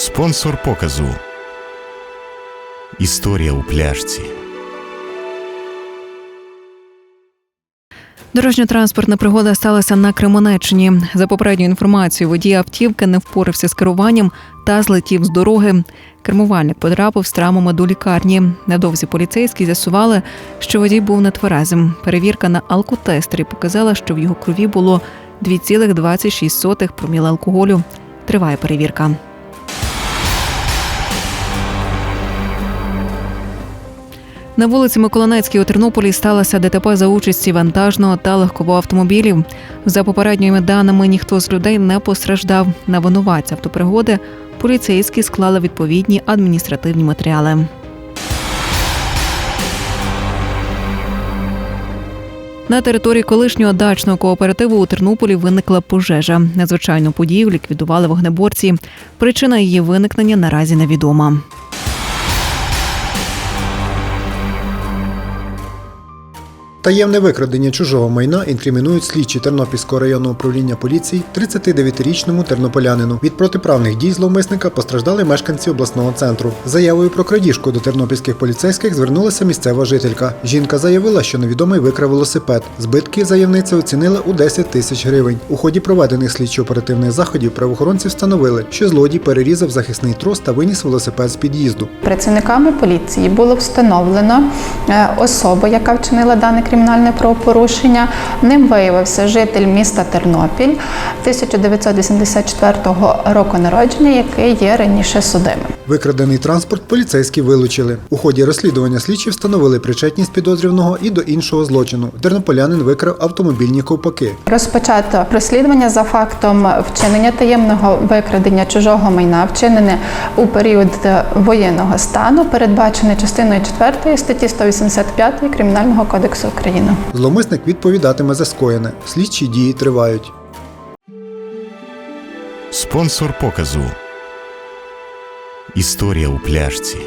Спонсор показу. Історія у пляшці. Дорожньо-транспортна пригода сталася на Кременеччині. За попередньою інформацією, водій автівки не впорався з керуванням та злетів з дороги. Кермувальник потрапив з травмами до лікарні. Невдовзі поліцейські з'ясували, що водій був нетверезим. Перевірка на алкотестері показала, що в його крові було 2,26 проміла алкоголю. Триває перевірка. На вулиці Миколаївській у Тернополі сталося ДТП за участі вантажного та легкового автомобілів. За попередніми даними, ніхто з людей не постраждав. На винуватця автопригоди поліцейські склали відповідні адміністративні матеріали. На території колишнього дачного кооперативу у Тернополі виникла пожежа. Надзвичайну подію ліквідували вогнеборці. Причина її виникнення наразі невідома. Таємне викрадення чужого майна інкримінують слідчі Тернопільського районного управління поліції 39-річному тернополянину. Від протиправних дій зловмисника постраждали мешканці обласного центру. Заявою про крадіжку до тернопільських поліцейських звернулася місцева жителька. Жінка заявила, що невідомий викрав велосипед. Збитки заявниця оцінила у 10 тисяч гривень. У ході проведених слідчо-оперативних заходів правоохоронці встановили, що злодій перерізав захисний трос та виніс велосипед з під'їзду. Працівниками поліції було встановлено е, особу, яка вчинила дане кримінальне правопорушення. Ним виявився житель міста Тернопіль 1984 року народження, який є раніше судимим. Викрадений транспорт поліцейські вилучили. У ході розслідування слідчі встановили причетність підозрюваного і до іншого злочину. Тернополянин викрав автомобільні ковпаки. Розпочато розслідування за фактом вчинення таємного викрадення чужого майна, вчинене у період воєнного стану, передбачене частиною 4 статті 185 Кримінального кодексу України. Зловмисник відповідатиме за скоєне. Слідчі дії тривають. Спонсор показу. Історія у пляшці.